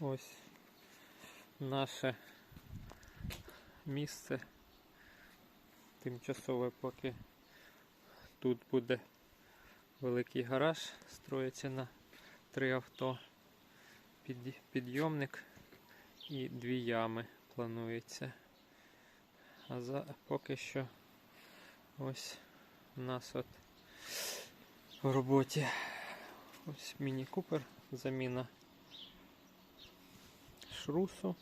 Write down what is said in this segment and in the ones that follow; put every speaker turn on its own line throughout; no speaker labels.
Ось наше місце тимчасове, поки тут буде великий гараж, строїться на три авто, під, підйомник і дві ями планується. А за поки що ось у нас от в роботі ось міні-купер, заміна шрусу.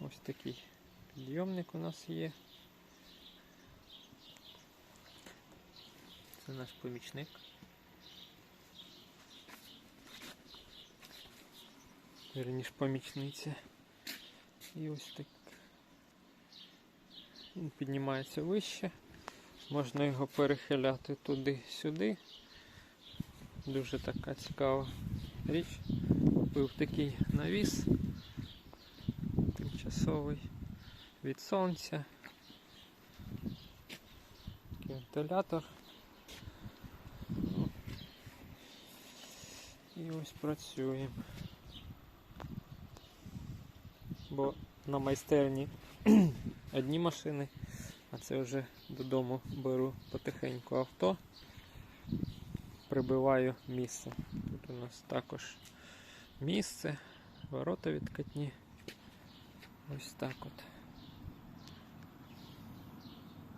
Ось такий підйомник у нас є. Це наш помічник. Вірніше помічниця. І ось так. Він піднімається вище. Можна його перехиляти туди-сюди. Дуже така цікава річ. Купив такий навіс тимчасовий від сонця. Такий вентилятор. І ось працюємо. Бо на майстерні одні машини, а це вже додому беру потихеньку авто, прибиваю місце. Тут у нас також місце, ворота відкатні. Ось так от.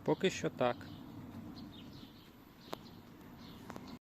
Поки що так.